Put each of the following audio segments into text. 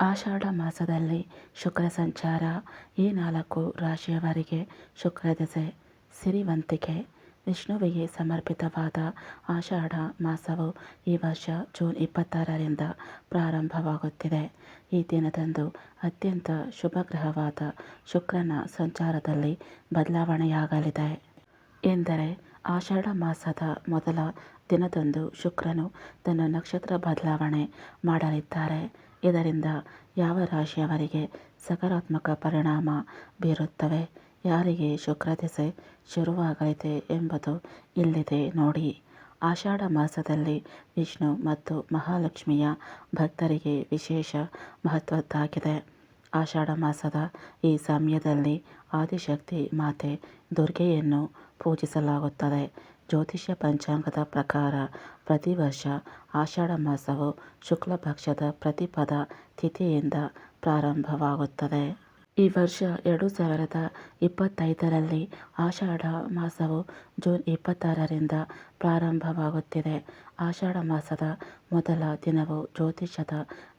ಆಷಾಢ ಮಾಸದಲ್ಲಿ ಶುಕ್ರ ಸಂಚಾರ. ಈ ನಾಲ್ಕು ರಾಶಿಯವರಿಗೆ ಶುಕ್ರ ದೆಸೆ, ಸಿರಿವಂತಿಕೆ, ವಿಷ್ಣುವಿಗೆ ಸಮರ್ಪಿತವಾದ ಆಷಾಢ ಮಾಸವು ಈ ವರ್ಷ ಜೂನ್ ಇಪ್ಪತ್ತಾರರಿಂದ ಪ್ರಾರಂಭವಾಗುತ್ತಿದೆ. ಈ ದಿನದಂದು ಅತ್ಯಂತ ಶುಭಗ್ರಹವಾದ ಶುಕ್ರನ ಸಂಚಾರದಲ್ಲಿ ಬದಲಾವಣೆಯಾಗಲಿದೆ. ಎಂದರೆ, ಆಷಾಢ ಮಾಸದ ಮೊದಲ ದಿನದಂದು ಶುಕ್ರನು ತನ್ನ ನಕ್ಷತ್ರ ಬದಲಾವಣೆ ಮಾಡಲಿದ್ದಾರೆ. ಇದರಿಂದ ಯಾವ ರಾಶಿಯವರಿಗೆ ಸಕಾರಾತ್ಮಕ ಪರಿಣಾಮ ಬೀರುತ್ತವೆ? ಯಾರಿಗೆ ಶುಕ್ರ ದೆಸೆ ಶುರುವಾಗಲಿದೆ ಎಂಬುದು ಇಲ್ಲಿದೆ ನೋಡಿ. ಆಷಾಢ ಮಾಸದಲ್ಲಿ ವಿಷ್ಣು ಮತ್ತು ಮಹಾಲಕ್ಷ್ಮಿಯ ಭಕ್ತರಿಗೆ ವಿಶೇಷ ಮಹತ್ವದ್ದಾಗಿದೆ. ಆಷಾಢ ಮಾಸದ ಈ ಸಮಯದಲ್ಲಿ ಆದಿಶಕ್ತಿ ಮಾತೆ ದುರ್ಗೆಯನ್ನು ಪೂಜಿಸಲಾಗುತ್ತದೆ. ಜ್ಯೋತಿಷ್ಯ ಪಂಚಾಂಗದ ಪ್ರಕಾರ ಪ್ರತಿ ವರ್ಷ ಆಷಾಢ ಮಾಸವು ಶುಕ್ಲ ಪಕ್ಷದ ಪ್ರತಿಪದ ತಿಥಿಯಿಂದ ಪ್ರಾರಂಭವಾಗುತ್ತದೆ. ಈ ವರ್ಷ ಎರಡು ಸಾವಿರದ ಇಪ್ಪತ್ತೈದರಲ್ಲಿ ಆಷಾಢ ಮಾಸವು ಜೂನ್ ಇಪ್ಪತ್ತಾರರಿಂದ ಪ್ರಾರಂಭವಾಗುತ್ತಿದೆ. ಆಷಾಢ ಮಾಸದ ಮೊದಲ ದಿನವು ಜ್ಯೋತಿಷ್ಯದ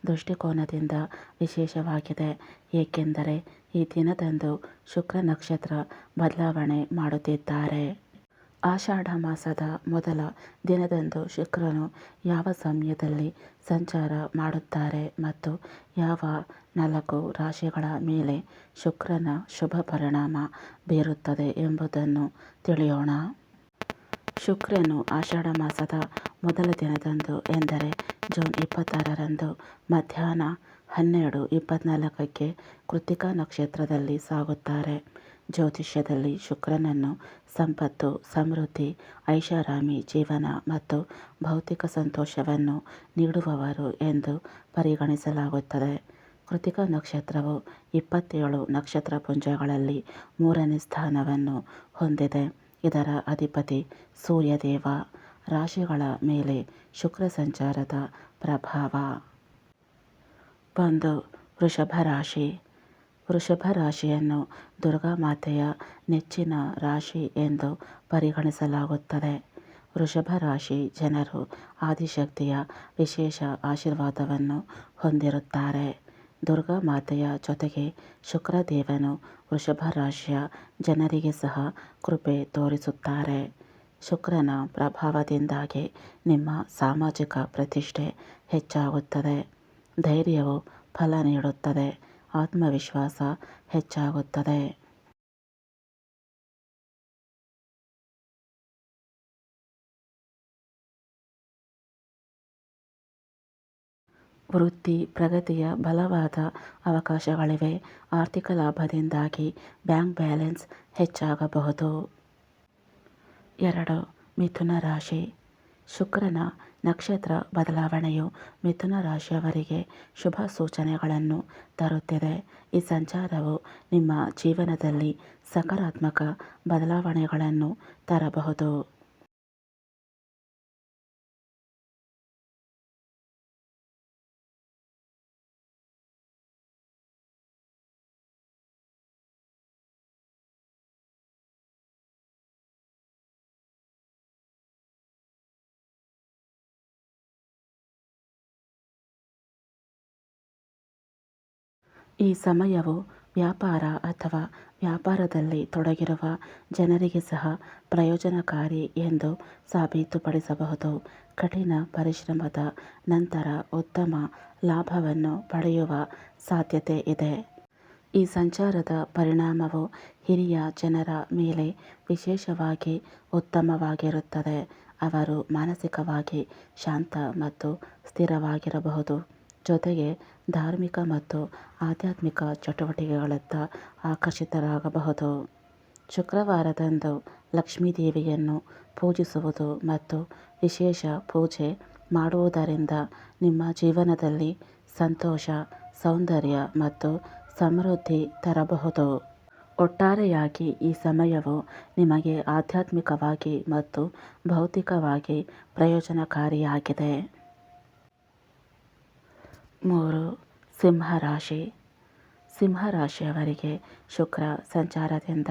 ದೃಷ್ಟಿಕೋನದಿಂದ ವಿಶೇಷವಾಗಿದೆ. ಏಕೆಂದರೆ ಈ ದಿನದಂದು ಶುಕ್ರ ನಕ್ಷತ್ರ ಬದಲಾವಣೆ ಮಾಡುತ್ತಿದ್ದಾರೆ. ಆಷಾಢ ಮಾಸದ ಮೊದಲ ದಿನದಂದು ಶುಕ್ರನು ಯಾವ ಸಮಯದಲ್ಲಿ ಸಂಚಾರ ಮಾಡುತ್ತಾರೆ ಮತ್ತು ಯಾವ ನಾಲ್ಕು ರಾಶಿಗಳ ಮೇಲೆ ಶುಕ್ರನ ಶುಭ ಪರಿಣಾಮ ಬೀರುತ್ತದೆ ಎಂಬುದನ್ನು ತಿಳಿಯೋಣ. ಶುಕ್ರನು ಆಷಾಢ ಮಾಸದ ಮೊದಲ ದಿನದಂದು ಎಂದರೆ ಜೂನ್ ಇಪ್ಪತ್ತಾರರಂದು ಮಧ್ಯಾಹ್ನ ಹನ್ನೆರಡು ಇಪ್ಪತ್ತ್ನಾಲ್ಕಕ್ಕೆ ಕೃತಿಕಾ ನಕ್ಷತ್ರದಲ್ಲಿ ಸಾಗುತ್ತಾರೆ. ಜ್ಯೋತಿಷ್ಯದಲ್ಲಿ ಶುಕ್ರನನ್ನು ಸಂಪತ್ತು, ಸಮೃದ್ಧಿ, ಐಷಾರಾಮಿ ಜೀವನ ಮತ್ತು ಭೌತಿಕ ಸಂತೋಷವನ್ನು ನೀಡುವವರು ಎಂದು ಪರಿಗಣಿಸಲಾಗುತ್ತದೆ. ಕೃತಿಕ ನಕ್ಷತ್ರವು ಇಪ್ಪತ್ತೇಳು ನಕ್ಷತ್ರ ಪುಂಜಗಳಲ್ಲಿ ಮೂರನೇ ಸ್ಥಾನವನ್ನು ಹೊಂದಿದೆ. ಇದರ ಅಧಿಪತಿ ಸೂರ್ಯದೇವ. ರಾಶಿಗಳ ಮೇಲೆ ಶುಕ್ರ ಸಂಚಾರದ ಪ್ರಭಾವ. ಒಂದು ವೃಷಭ ರಾಶಿ. ವೃಷಭ ರಾಶಿಯನ್ನು ದುರ್ಗಾಮಾತೆಯ ನೆಚ್ಚಿನ ರಾಶಿ ಎಂದು ಪರಿಗಣಿಸಲಾಗುತ್ತದೆ. ವೃಷಭ ರಾಶಿ ಜನರು ಆದಿಶಕ್ತಿಯ ವಿಶೇಷ ಆಶೀರ್ವಾದವನ್ನು ಹೊಂದಿರುತ್ತಾರೆ. ದುರ್ಗಾ ಮಾತೆಯ ಜೊತೆಗೆ ಶುಕ್ರದೇವನು ವೃಷಭ ರಾಶಿಯ ಜನರಿಗೆ ಸಹ ಕೃಪೆ ತೋರಿಸುತ್ತಾರೆ. ಶುಕ್ರನ ಪ್ರಭಾವದಿಂದಾಗಿ ನಿಮ್ಮ ಸಾಮಾಜಿಕ ಪ್ರತಿಷ್ಠೆ ಹೆಚ್ಚಾಗುತ್ತದೆ. ಧೈರ್ಯವು ಫಲ ನೀಡುತ್ತದೆ. ಆತ್ಮವಿಶ್ವಾಸ ಹೆಚ್ಚಾಗುತ್ತದೆ. ವೃತ್ತಿ ಪ್ರಗತಿಯ ಬಲವಾದ ಅವಕಾಶಗಳಿವೆ. ಆರ್ಥಿಕ ಲಾಭದಿಂದಾಗಿ ಬ್ಯಾಂಕ್ ಬ್ಯಾಲೆನ್ಸ್ ಹೆಚ್ಚಾಗಬಹುದು. ಎರಡು ಮಿಥುನ ರಾಶಿ. ಶುಕ್ರನ ನಕ್ಷತ್ರ ಬದಲಾವಣೆಯು ಮಿಥುನ ರಾಶಿಯವರಿಗೆ ಶುಭ ಸೂಚನೆಗಳನ್ನು ತರುತ್ತಿದೆ. ಈ ಸಂಚಾರವು ನಿಮ್ಮ ಜೀವನದಲ್ಲಿ ಸಕಾರಾತ್ಮಕ ಬದಲಾವಣೆಗಳನ್ನು ತರಬಹುದು. ಈ ಸಮಯವು ವ್ಯಾಪಾರ ಅಥವಾ ವ್ಯಾಪಾರದಲ್ಲಿ ತೊಡಗಿರುವ ಜನರಿಗೆ ಸಹ ಪ್ರಯೋಜನಕಾರಿ ಎಂದು ಸಾಬೀತುಪಡಿಸಬಹುದು. ಕಠಿಣ ಪರಿಶ್ರಮದ ನಂತರ ಉತ್ತಮ ಲಾಭವನ್ನು ಪಡೆಯುವ ಸಾಧ್ಯತೆ ಇದೆ. ಈ ಸಂಚಾರದ ಪರಿಣಾಮವು ಹಿರಿಯ ಜನರ ಮೇಲೆ ವಿಶೇಷವಾಗಿ ಉತ್ತಮವಾಗಿರುತ್ತದೆ. ಅವರು ಮಾನಸಿಕವಾಗಿ ಶಾಂತ ಮತ್ತು ಸ್ಥಿರವಾಗಿರಬಹುದು. ಜೊತೆಗೆ ಧಾರ್ಮಿಕ ಮತ್ತು ಆಧ್ಯಾತ್ಮಿಕ ಚಟುವಟಿಕೆಗಳತ್ತ ಆಕರ್ಷಿತರಾಗಬಹುದು. ಶುಕ್ರವಾರದಂದು ಲಕ್ಷ್ಮೀ ದೇವಿಯನ್ನು ಪೂಜಿಸುವುದು ಮತ್ತು ವಿಶೇಷ ಪೂಜೆ ಮಾಡುವುದರಿಂದ ನಿಮ್ಮ ಜೀವನದಲ್ಲಿ ಸಂತೋಷ, ಸೌಂದರ್ಯ ಮತ್ತು ಸಮೃದ್ಧಿ ತರಬಹುದು. ಒಟ್ಟಾರೆಯಾಗಿ ಈ ಸಮಯವು ನಿಮಗೆ ಆಧ್ಯಾತ್ಮಿಕವಾಗಿ ಮತ್ತು ಭೌತಿಕವಾಗಿ ಪ್ರಯೋಜನಕಾರಿಯಾಗಿದೆ. ಮೂರು, ಸಿಂಹರಾಶಿ. ಸಿಂಹರಾಶಿಯವರಿಗೆ ಶುಕ್ರ ಸಂಚಾರದಿಂದ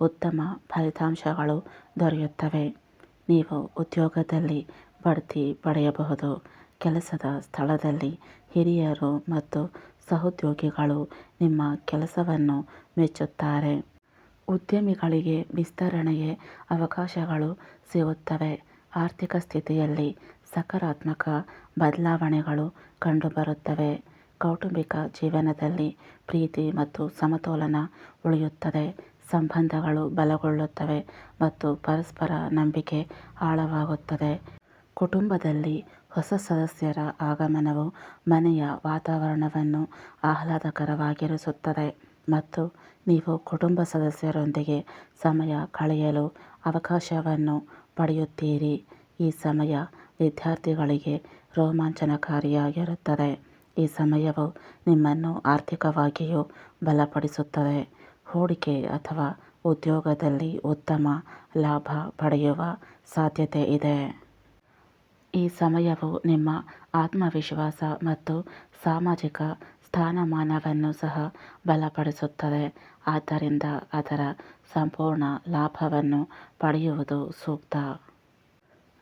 ಉತ್ತಮ ಫಲಿತಾಂಶಗಳು ದೊರೆಯುತ್ತವೆ. ನೀವು ಉದ್ಯೋಗದಲ್ಲಿ ಬಡ್ತಿ ಪಡೆಯಬಹುದು. ಕೆಲಸದ ಸ್ಥಳದಲ್ಲಿ ಹಿರಿಯರು ಮತ್ತು ಸಹೋದ್ಯೋಗಿಗಳು ನಿಮ್ಮ ಕೆಲಸವನ್ನು ಮೆಚ್ಚುತ್ತಾರೆ. ಉದ್ಯಮಿಗಳಿಗೆ ವಿಸ್ತರಣೆಗೆ ಅವಕಾಶಗಳು ಸಿಗುತ್ತವೆ. ಆರ್ಥಿಕ ಸ್ಥಿತಿಯಲ್ಲಿ ಸಕಾರಾತ್ಮಕ ಬದಲಾವಣೆಗಳು ಕಂಡುಬರುತ್ತವೆ. ಕೌಟುಂಬಿಕ ಜೀವನದಲ್ಲಿ ಪ್ರೀತಿ ಮತ್ತು ಸಮತೋಲನ ಉಳಿಯುತ್ತದೆ. ಸಂಬಂಧಗಳು ಬಲಗೊಳ್ಳುತ್ತವೆ ಮತ್ತು ಪರಸ್ಪರ ನಂಬಿಕೆ ಆಳವಾಗುತ್ತದೆ. ಕುಟುಂಬದಲ್ಲಿ ಹೊಸ ಸದಸ್ಯರ ಆಗಮನವು ಮನೆಯ ವಾತಾವರಣವನ್ನು ಆಹ್ಲಾದಕರವಾಗಿರಿಸುತ್ತದೆ ಮತ್ತು ನೀವು ಕುಟುಂಬ ಸದಸ್ಯರೊಂದಿಗೆ ಸಮಯ ಕಳೆಯಲು ಅವಕಾಶವನ್ನು ಪಡೆಯುತ್ತೀರಿ. ಈ ಸಮಯ ವಿದ್ಯಾರ್ಥಿಗಳಿಗೆ ರೋಮಾಂಚನಕಾರಿಯಾಗಿರುತ್ತದೆ. ಈ ಸಮಯವು ನಿಮ್ಮನ್ನು ಆರ್ಥಿಕವಾಗಿಯೂ ಬಲಪಡಿಸುತ್ತದೆ. ಹೂಡಿಕೆ ಅಥವಾ ಉದ್ಯೋಗದಲ್ಲಿ ಉತ್ತಮ ಲಾಭ ಪಡೆಯುವ ಸಾಧ್ಯತೆ ಇದೆ. ಈ ಸಮಯವು ನಿಮ್ಮ ಆತ್ಮವಿಶ್ವಾಸ ಮತ್ತು ಸಾಮಾಜಿಕ ಸ್ಥಾನಮಾನವನ್ನು ಸಹ ಬಲಪಡಿಸುತ್ತದೆ. ಆದ್ದರಿಂದ ಅದರ ಸಂಪೂರ್ಣ ಲಾಭವನ್ನು ಪಡೆಯುವುದು ಸೂಕ್ತ.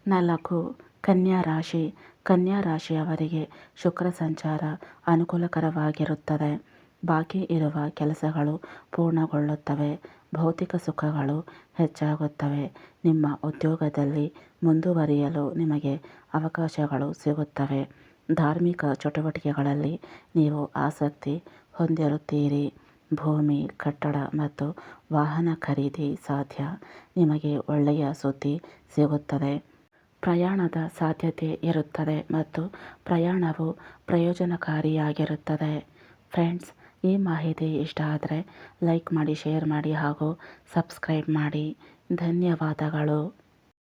ನಾಲ್ಕು ಕನ್ಯಾ ರಾಶಿ. ಕನ್ಯಾ ರಾಶಿಯವರಿಗೆ ಶುಕ್ರ ಸಂಚಾರ ಅನುಕೂಲಕರವಾಗಿರುತ್ತದೆ. ಬಾಕಿ ಇರುವ ಕೆಲಸಗಳು ಪೂರ್ಣಗೊಳ್ಳುತ್ತವೆ. ಭೌತಿಕ ಸುಖಗಳು ಹೆಚ್ಚಾಗುತ್ತವೆ. ನಿಮ್ಮ ಉದ್ಯೋಗದಲ್ಲಿ ಮುಂದುವರಿಯಲು ನಿಮಗೆ ಅವಕಾಶಗಳು ಸಿಗುತ್ತವೆ. ಧಾರ್ಮಿಕ ಚಟುವಟಿಕೆಗಳಲ್ಲಿ ನೀವು ಆಸಕ್ತಿ ಹೊಂದಿರುತ್ತೀರಿ. ಭೂಮಿ, ಕಟ್ಟಡ ಮತ್ತು ವಾಹನ ಖರೀದಿ ಸಾಧ್ಯ. ನಿಮಗೆ ಒಳ್ಳೆಯ ಸುದ್ದಿ ಸಿಗುತ್ತದೆ. ಪ್ರಯಾಣದ ಸಾಧ್ಯತೆ ಇರುತ್ತದೆ ಮತ್ತು ಪ್ರಯಾಣವು ಪ್ರಯೋಜನಕಾರಿಯಾಗಿರುತ್ತದೆ. ಫ್ರೆಂಡ್ಸ್, ಈ ಮಾಹಿತಿ ಇಷ್ಟ ಆದರೆ ಲೈಕ್ ಮಾಡಿ, ಶೇರ್ ಮಾಡಿ ಹಾಗೂ ಸಬ್ಸ್ಕ್ರೈಬ್ ಮಾಡಿ. ಧನ್ಯವಾದಗಳು.